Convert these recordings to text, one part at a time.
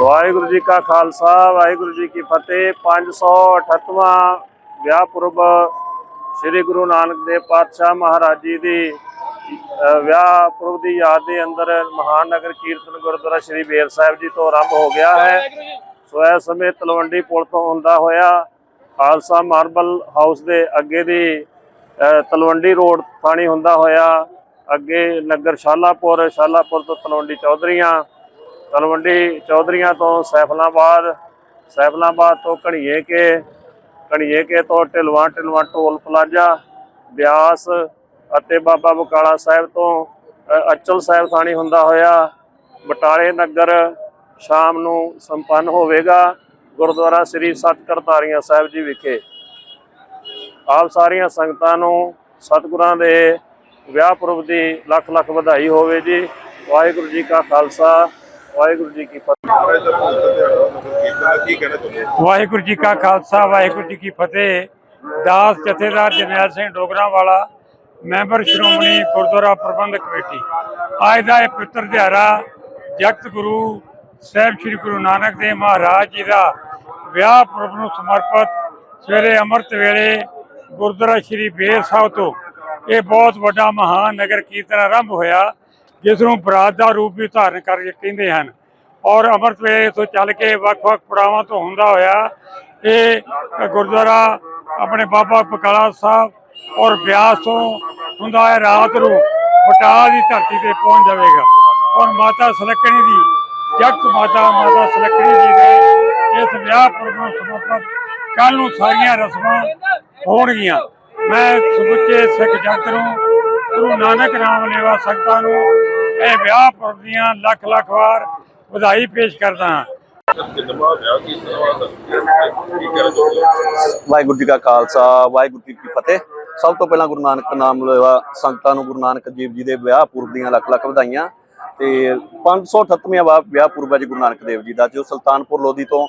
ਵਾਹਿਗੁਰੂ ਵਾਹਿਗੁਰੂ ਜੀ ਕਾ ਖਾਲਸਾ ਵਾਹਿਗੁਰੂ ਜੀ ਕੀ ਫਤਿਹ। 538ਵਾਂ ਵਿਆਹ ਪੁਰਬ ਸ੍ਰੀ ਗੁਰੂ ਨਾਨਕ ਦੇਵ ਪਾਤਸ਼ਾਹ ਮਹਾਰਾਜ ਜੀ ਦੀ ਵਿਆਹ ਪੁਰਬ ਦੀ ਯਾਦ ਦੇ ਅੰਦਰ ਮਹਾਨ ਨਗਰ ਕੀਰਤਨ ਗੁਰਦੁਆਰਾ ਸ੍ਰੀ ਬੇਰ ਸਾਹਿਬ ਜੀ ਤੋਂ ਆਰੰਭ ਹੋ ਗਿਆ ਹੈ। ਸੋ ਇਸ ਸਮੇਂ ਤਲਵੰਡੀ ਪੁਲ ਤੋਂ ਹੁੰਦਾ ਹੋਇਆ ਖਾਲਸਾ ਮਾਰਬਲ ਹਾਊਸ ਦੇ ਅੱਗੇ ਦੀ ਤਲਵੰਡੀ ਰੋਡ ਥਾਣੀ ਹੁੰਦਾ ਹੋਇਆ। ਅੱਗੇ ਨਗਰ ਸ਼ਾਲਾਪੁਰ ਸ਼ਾਲਾਪੁਰ ਤੋਂ ਤਲਵੰਡੀ ਚੌਧਰੀਆਂ ਤਲਵੰਡੀ ਚੌਧਰੀਆਂ ਤੋਂ ਸੈਫਲਾਬਾਦ ਸੈਫਲਾਬਾਦ ਤੋਂ ਘਣੀਏ ਕੇ ਘਣੀਏ ਕੇ ਤੋਂ ਢਿਲਵਾਂ ਢਿਲਵਾਂ ਟੋਲ ਪਲਾਜ਼ਾ, ਬਿਆਸ ਅਤੇ ਬਾਬਾ ਬਕਾਲਾ ਸਾਹਿਬ ਤੋਂ ਅਚਲ ਸਾਹਿਬ ਥਾਣੀ ਹੁੰਦਾ ਹੋਇਆ। ਬਟਾਲੇ ਨਗਰ ਸ਼ਾਮ ਨੂੰ ਸੰਪੰਨ ਹੋਵੇਗਾ। ਗੁਰਦੁਆਰਾ ਸ੍ਰੀ ਸਤਕਰਤਾਰੀਆਂ ਸਾਹਿਬ ਜੀ ਵਿਖੇ ਆਪ ਸਾਰੀਆਂ ਸੰਗਤਾਂ ਨੂੰ ਸਤਿਗੁਰਾਂ ਦੇ ਵਿਆਹ ਪੁਰਬ ਦੀ ਲੱਖ ਲੱਖ ਵਧਾਈ ਹੋਵੇ ਜੀ। ਵਾਹਿਗੁਰੂ ਜੀ ਕਾ ਖਾਲਸਾ, ਵਾਹਿਗੁਰੂ ਜੀ ਕੀ ਫਤਿਹ। ਵਾਹਿਗੁਰੂ ਜੀ ਕਾ ਖਾਲਸਾ, ਵਾਹਿਗੁਰੂ ਜੀ ਕੀ ਫਤਿਹ। ਦਾਸ ਜਥੇਦਾਰ ਜਰਨੈਲ ਸਿੰਘ ਡੋਗਰਾ ਵਾਲਾ ਮੈਂਬਰ ਸ਼੍ਰੋਮਣੀ ਗੁਰਦੁਆਰਾ ਪ੍ਰਬੰਧਕ ਕਮੇਟੀ। ਅੱਜ ਦਾ ਇਹ ਪਵਿੱਤਰ ਦਿਹਾੜਾ ਜਗਤ ਗੁਰੂ ਸਾਹਿਬ ਸ੍ਰੀ ਗੁਰੂ ਨਾਨਕ ਦੇਵ ਮਹਾਰਾਜ ਜੀ ਦਾ ਵਿਆਹ ਪੁਰਬ ਨੂੰ ਸਮਰਪਿਤ ਸਵੇਰੇ ਅੰਮ੍ਰਿਤ ਵੇਲੇ ਗੁਰਦੁਆਰਾ ਸ੍ਰੀ ਬੇਰ ਸਾਹਿਬ ਤੋਂ ਇਹ ਬਹੁਤ ਵੱਡਾ ਮਹਾਨ ਨਗਰ ਕੀਰਤਨ ਆਰੰਭ ਹੋਇਆ, ਜਿਸ ਨੂੰ ਬਰਾਤ ਦਾ ਰੂਪ ਵੀ ਧਾਰਨ ਕਰਕੇ ਕਹਿੰਦੇ ਹਨ। ਔਰ ਅੰਮ੍ਰਿਤ ਵੇਲੇ ਤੋਂ ਚੱਲ ਕੇ ਵੱਖ-ਵੱਖ ਪੜਾਵਾਂ ਤੋਂ ਹੁੰਦਾ ਹੋਇਆ, ਇਹ ਗੁਰਦੁਆਰਾ ਆਪਣੇ ਬਾਬਾ ਬਕਾਲਾ ਸਾਹਿਬ ਔਰ ਬਿਆਸ ਤੋਂ ਹੁੰਦਾ ਹੈ ਰਾਤ ਨੂੰ ਬਟਾਲਾ ਦੀ ਧਰਤੀ ਤੇ ਪਹੁੰਚ ਜਾਵੇਗਾ। ਔਰ ਮਾਤਾ ਸਲਕਣੀ ਦੀ, ਜਗਤ ਮਾਤਾ ਮਾਤਾ ਸਲਕਣੀ ਜੀ ਦੇ ਇਸ ਵਿਆਹ ਪੁਰਬ ਨੂੰ ਕੱਲ ਨੂੰ ਸਾਰੀਆਂ ਰਸਮਾਂ ਹੋਣਗੀਆਂ। ਮੈਂ ਸਮੁੱਚੇ ਸਿੱਖ ਜਗਤ ਨੂੰ, ਗੁਰੂ ਨਾਨਕ ਨਾਮ ਲੈਵਾ ਸੰਗਤਾਂ ਨੂੰ ਇਹ ਵਿਆਹ ਪੁਰਬ ਦੀਆਂ ਲੱਖ ਲੱਖ ਵਾਰ ਵਧਾਈ ਪੇਸ਼ ਕਰਦਾ ਹਾਂ। ਵਾਹਿਗੁਰੂ ਜੀ ਕਾ ਖਾਲਸਾ, ਵਾਹਿਗੁਰੂ ਜੀ ਕੀ ਫਤਿਹ। ਸਭ ਤੋਂ ਪਹਿਲਾਂ ਗੁਰੂ ਨਾਨਕ ਨਾਮ ਲੈਵਾ ਸੰਗਤਾਂ ਨੂੰ ਗੁਰੂ ਨਾਨਕ ਦੇਵ ਜੀ ਦੇ ਵਿਆਹ ਪੁਰਬ ਦੀਆਂ ਲੱਖ ਲੱਖ ਵਧਾਈਆਂ। ਤੇ 538ਵਾਂ ਵਾ- ਵਿਆਹ ਪੁਰਬ ਹੈ ਜੀ ਗੁਰੂ ਨਾਨਕ ਦੇਵ ਜੀ ਦਾ, ਜੋ ਸੁਲਤਾਨਪੁਰ ਲੋਧੀ ਤੋਂ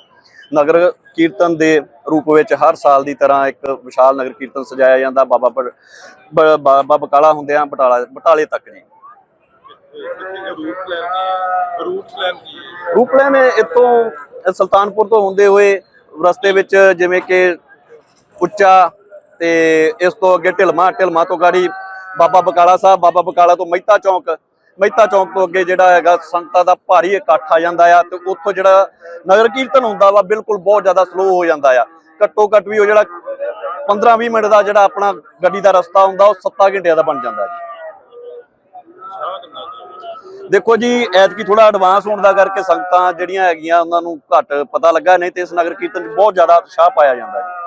ਨਗਰ ਕੀਰਤਨ ਦੇ ਰੂਪ ਵਿੱਚ ਹਰ ਸਾਲ ਦੀ ਤਰ੍ਹਾਂ ਇੱਕ ਵਿਸ਼ਾਲ ਨਗਰ ਕੀਰਤਨ ਸਜਾਇਆ ਜਾਂਦਾ। ਬਾਬਾ ਬਾਬਾ ਬਕਾਲਾ ਹੁੰਦਿਆਂ ਬਟਾਲਾ ਬਟਾਲੇ ਤੱਕ ਜੀ। ਰੂਟ ਪਲਾਨ ਇੱਥੋਂ ਸੁਲਤਾਨਪੁਰ ਤੋਂ ਹੁੰਦੇ ਹੋਏ ਰਸਤੇ ਵਿੱਚ ਜਿਵੇਂ ਕਿ ਉੱਚਾ ਤੇ ਇਸ ਤੋਂ ਅੱਗੇ ਢਿਲਮਾ ਢਿਲਮਾ ਤੋਂ ਗਾੜੀ ਬਾਬਾ ਬਕਾਲਾ ਸਾਹਿਬ ਬਾਬਾ ਬਕਾਲਾ ਤੋਂ ਮਹਿਤਾ ਚੌਂਕ ਮਹਿਤਾ ਚੌਂਕ ਤੋਂ ਅੱਗੇ ਜਿਹੜਾ ਹੈਗਾ ਸੰਗਤਾਂ ਦਾ ਭਾਰੀ ਇਕੱਠ ਆ ਜਾਂਦਾ ਆ ਤੇ ਉੱਥੋਂ ਜਿਹੜਾ ਨਗਰ ਕੀਰਤਨ ਹੁੰਦਾ ਵਾ ਬਿਲਕੁਲ ਬਹੁਤ ਜ਼ਿਆਦਾ ਸਲੋ ਹੋ ਜਾਂਦਾ ਆ। ਘੱਟੋ ਘੱਟ ਵੀ ਉਹ ਜਿਹੜਾ 15-20 ਮਿੰਟ ਦਾ ਜਿਹੜਾ ਆਪਣਾ ਗੱਡੀ ਦਾ ਰਸਤਾ ਹੁੰਦਾ, ਉਹ 7 ਘੰਟਿਆਂ ਦਾ ਬਣ ਜਾਂਦਾ ਜੀ। ਦੇਖੋ ਜੀ, ਐਤਕੀ ਥੋੜਾ ਐਡਵਾਂਸ ਹੋਣ ਦਾ ਕਰਕੇ ਸੰਗਤਾਂ ਜਿਹੜੀਆਂ ਹੈਗੀਆਂ, ਉਹਨਾਂ ਨੂੰ ਘੱਟ ਪਤਾ ਲੱਗਾ, ਨਹੀਂ ਤੇ ਇਸ ਨਗਰ ਕੀਰਤਨ 'ਚ ਬਹੁਤ ਜ਼ਿਆਦਾ ਉਤਸ਼ਾਹ ਪਾਇਆ ਜਾਂਦਾ ਜੀ।